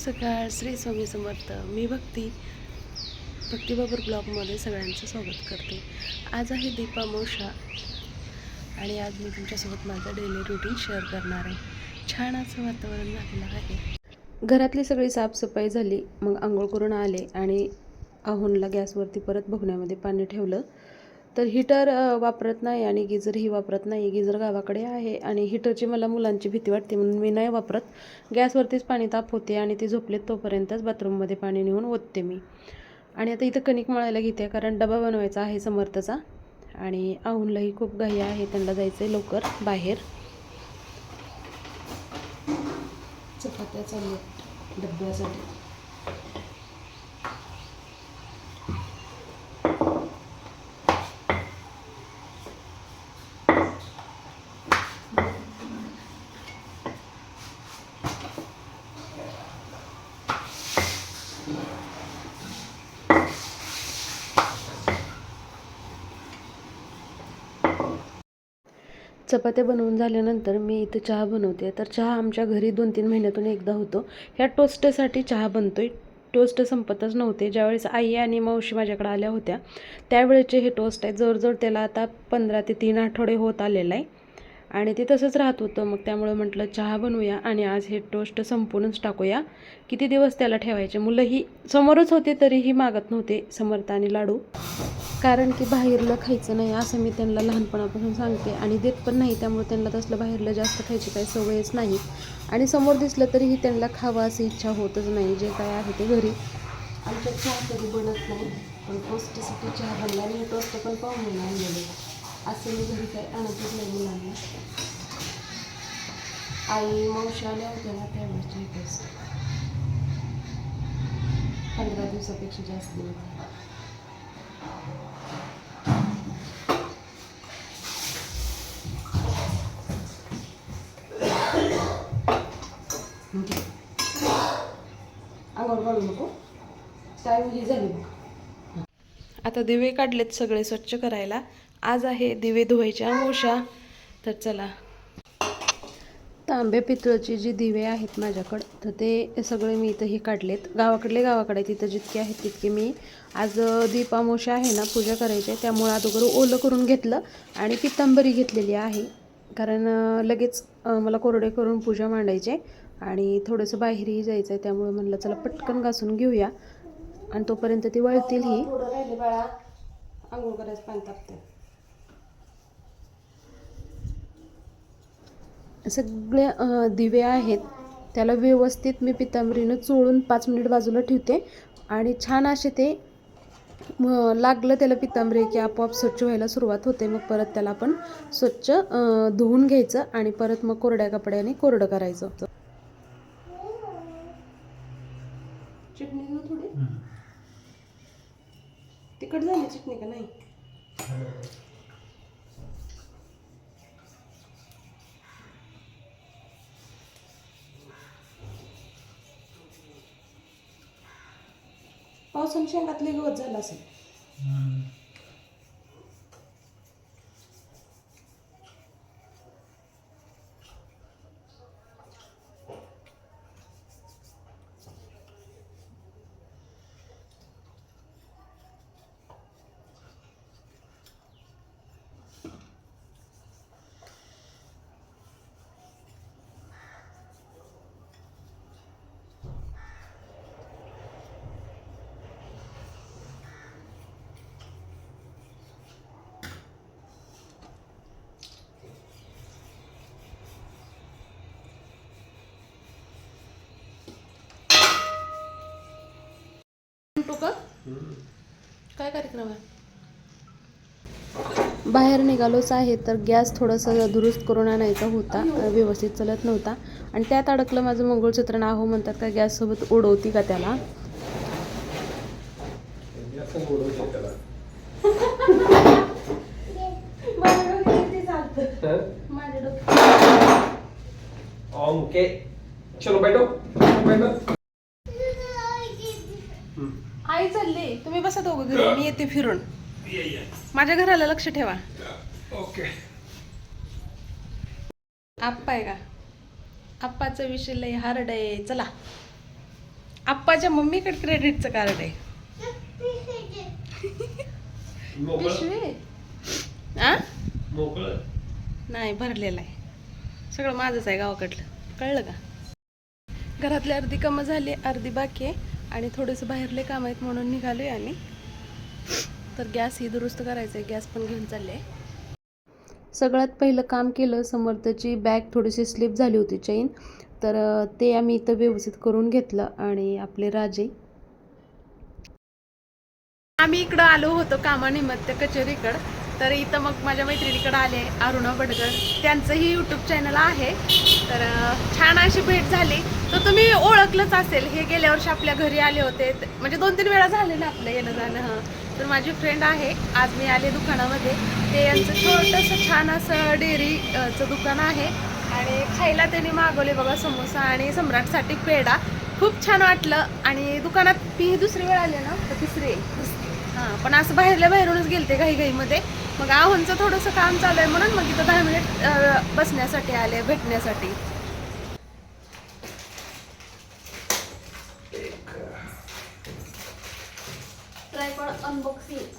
सकाळ श्री स्वामी समर्थ मी भक्ती भक्तीबाबर ब्लॉगमध्ये सगळ्यांचं स्वागत करते. आज आहे दीपामोषा आणि आज मी तुमच्यासोबत माझं डेली रुटीन शेअर करणार आहे. छान असं वातावरण झालेलं आहे. घरातली सगळी साफसफाई झाली मग आंघोळ करून आले आणि आहोनला गॅसवरती परत भगण्यामध्ये पाणी ठेवलं. तर हीटर वापरत नाही आणि गिजरही वापरत नाही. गिजर गावाकडे आहे आणि हिटरची मला मुलांची भीती वाटते म्हणून मी नाही वापरत. गॅसवरतीच पाणी ताप होते आणि ते झोपलेत तोपर्यंतच बाथरूममध्ये पाणी नेऊन ओतते मी. आणि आता इथं कणिक मळायला घेते कारण डबा बनवायचा आहे समर्थचा आणि आहुनलाही खूप घाई आहे. त्यांना जायचं आहे लवकर बाहेर. चपात्या चालू डब्यासाठी. चपात्या बनवून झाल्यानंतर मी इथं चहा बनवते. तर चहा आमच्या घरी दोन तीन महिन्यातून एकदा होतो. ह्या टोस्टसाठी चहा बनतो आहे टोस्ट संपतच नव्हते. ज्यावेळेस आई आणि मावशी माझ्याकडे आल्या होत्या त्यावेळेचे हे टोस्ट आहे. जवळजवळ त्याला आता पंधरा ते तीन आठवडे होत आलेलं आहे. आणि ते तसंच राहत होतं. मग त्यामुळं म्हटलं चहा बनवूया आणि आज हे टोस्ट संपूनच टाकूया. किती दिवस त्याला ठेवायचे? मुलंही समोरच होते तरीही मागत नव्हते समर्थ आणि लाडू. कारण की बाहेरलं खायचं नाही असं मी त्यांना लहानपणापासून सांगते. आणि देत पण नाही त्यामुळे त्यांना तसलं बाहेरलं जास्त खायची काही सवयच नाही. आणि समोर दिसलं तरीही त्यांना खावं अशी इच्छा होतच नाही जे काय आहे ते घरी. आमच्या चहा कधी बनत नाही पण टोस्टसाठी चहा बनला आणि टोस्ट पण पाहून आणलेले असं मी घरी काही आणतच नाही मुलांना. आई मावशी आल्या होत्या ना त्यावेळेस टोस्ट पंधरा दिवसापेक्षा जास्त दिवस अंगावर काढू नको. टाईम ही झाली बघ आता दिवे काढलेत सगळे स्वच्छ करायला. आज आहे दिवे धुवायची मोशा तर चला. तांबे पितळचे जी दिवे आहेत माझ्याकडं तर ते सगळे मी इथं हे काढलेत. गावाकडले गावाकडे तिथं जितके आहेत तितके मी आज दीपामोशा आहे ना पूजा करायची आहे त्यामुळे अगोदर ओलं करून घेतलं आणि पितांबरी घेतलेली आहे. कारण लगेच मला कोरडे करून पूजा मांडायची आहे. आणि थोडंसं बाहेरही जायचं आहे त्यामुळे म्हणलं चला पटकन घासून घेऊया. आणि तोपर्यंत ती वळतील ही. आंघोळ करायचं पाणी तापते सगळे दिवे आहेत. त्याला व्यवस्थित मी पितांबरीनं चोळून पाच मिनिट बाजूला ठेवते. आणि छान असे ते लागलं त्याला पितांबरी की आपोआप स्वच्छ व्हायला सुरुवात होते. मग परत त्याला आपण स्वच्छ धुवून घ्यायचं आणि परत मग कोरड्या कपड्याने कोरडं करायचं तिखट झाली चटणी का नाही? पावसाने शेंगातले गवत झालं असेल म्हणतो का काय कार्यक्रम आहे? बाहेर निघालोच आहे तर गॅस थोडंसं दुरुस्त करून आणायचा होता व्यवस्थित चलत नव्हता. आणि त्यात अडकलं माझं मंगळसूत्र नाव म्हणतात का गॅससोबत उडवती का त्याला? ओके. चलो बैठो. बैठो. आई चालली. तुम्ही बसा दोघं घरी. मी येते फिरून. माझ्या घराला लक्ष ठेवा. ओके. आप्पा आहे का? आप्पाचा विषय लय हार्ड आहे. चला. आप्पाच्या मम्मीकडे क्रेडिटचं कार्ड आहे. पिशवी? आ? नाही भरलेलं आहे. सगळं माझंच आहे गावाकडलं. कळलं का? घरातली अर्धी कामं झाली अर्धी बाकी आहे. आणि थोडंसं बाहेरले काम आहेत म्हणून निघालो आहे आम्ही. तर गॅस ही दुरुस्त करायचं आहे गॅस पण घेऊन चालले सगळ्यात पहिलं काम केलं समर्थची बॅग थोडीशी स्लिप झाली होती चेन. तर ते आम्ही इथं व्यवस्थित करून घेतलं आणि आपले राजे. आम्ही इकडं आलो होतो कामानिमित्त कचेरीकडं. तर इथं मग माझ्या मैत्रिणीकडे आले अरुणा बडकर त्यांचंही यूट्यूब चॅनल आहे. तर छान अशी भेट झाली. तर तुम्ही ओळखलंच असेल हे गेल्या वर्षी आपल्या घरी आले होते. त- म्हणजे दोन तीन वेळा झाले ना आपलं येणं जाणं. हां. तर माझी फ्रेंड आहे. आज मी आले दुकानामध्ये. ते यांचं छोटंसं छान असं डेअरीचं दुकान आहे. आणि खायला त्यांनी मागवले बघा समोसा आणि सम्राटसाठी पेढा. खूप छान वाटलं. आणि दुकानात ही दुसरी वेळ आले ना? तर तिसरी. हां पण असं बाहेरल्या बाहेरूनच गेलते घाई घाईमध्ये मग आव्हानचं थोडंसं काम चालू आहे म्हणून मग इथं दहा मिनिट बसण्यासाठी आले भेटण्यासाठी. ट्रायपॉड अनबॉक्सिंग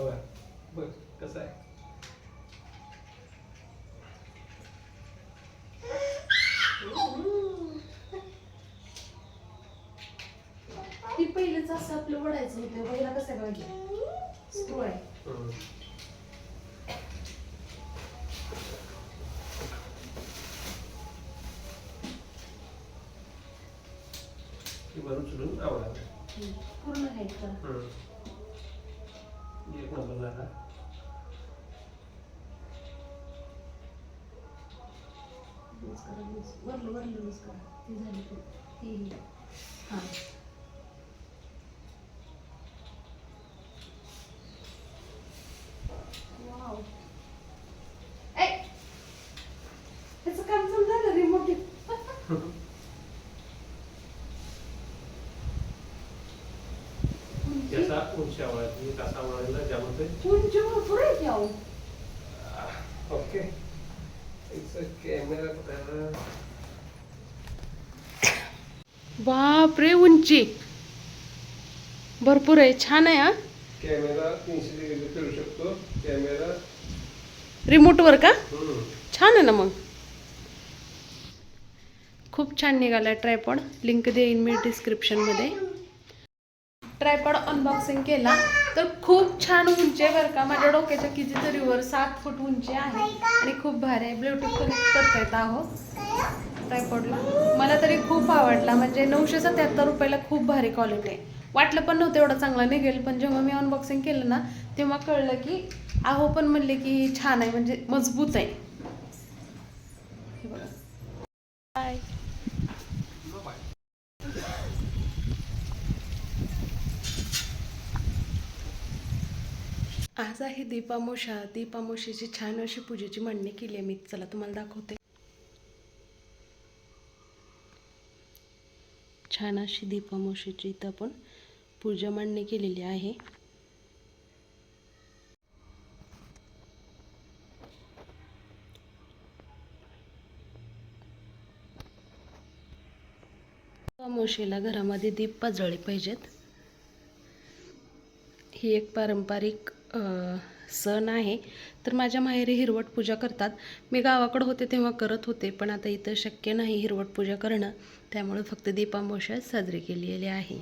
बघ. कसं आहे. ती पहिलेच असं आपलं वडायचं होतं. पहिला कसं बघा स्क्रू आहे. एक नंबर झाला लूज करा लूज वरलं वरलं लूज करा. ती झाली ती हां. त्याचं काम समजा आहे की अहो ओके इट्स अ कॅमेरा कुठे बापरे उंची. भरपूर आहे छान आहे हा. कॅमेरा तीनशे डिग्री फिरू शकतो. कॅमेरा रिमोटवर का? हम्म. छान आहे ना मग. खूप छान निघाला ट्रायपॉड. लिंक देईन मी डिस्क्रिप्शनमध्ये ट्रायपॉड अनबॉक्सिंग केला तर खूप छान उंची आहे बरं का. माझ्या डोक्याच्या कितीतरी वर सात फूट उंची आहे आणि खूप भारी आहे. ब्लूटूथ कनेक्ट करता येत आहो ट्रायपॉडला मला तरी खूप आवडला. म्हणजे नऊशे सत्याहत्तर रुपयाला खूप भारी क्वालिटी आहे. वाटलं पण नव्हतं एवढं चांगला निघेल पण जेव्हा मी अनबॉक्सिंग केलं ना तेव्हा कळलं की आहो पण म्हणले की छान आहे म्हणजे मजबूत आहे. हे बघा. बाय आज आहे दीपामोशा. दीपामोशीची छान अशी पूजेची मांडणी केली आहे मी. चला तुम्हाला दाखवते. छान अशी दीपामोशीची इथं आपण पूजा मांडणी केलेली आहे. दीपामोशीला घरामध्ये दीप पाजळले पाहिजेत. ही एक पारंपरिक सण आहे. तर माझ्या माहेरी हिरवट पूजा करतात. मी गावाकडं होते तेव्हा करत होते पण आता इथं शक्य नाही हिरवट पूजा करणं. त्यामुळे फक्त दीपामोशा साजरी केलेली आहे.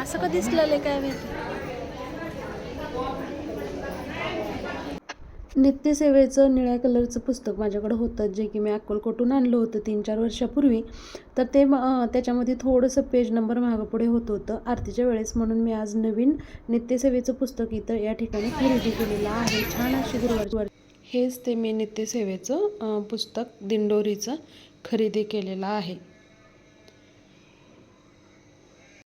असं का दिसलेलं काय माहिती नित्यसेवेचं निळ्या कलरचं पुस्तक माझ्याकडं होतं जे की मी अक्कलकोटून आणलं होतं तीन चार वर्षापूर्वी. तर ते त्याच्यामध्ये थोडंसं पेज नंबर मागापुढे होत होतं. आरतीच्या वेळेस म्हणून मी आज नवीन नित्यसेवेचं पुस्तक इथं या ठिकाणी खरेदी केलेलं आहे. छान अशी गुरुवार हेच ते मी नित्यसेवेचं पुस्तक दिंडोरीचं खरेदी केलेलं आहे.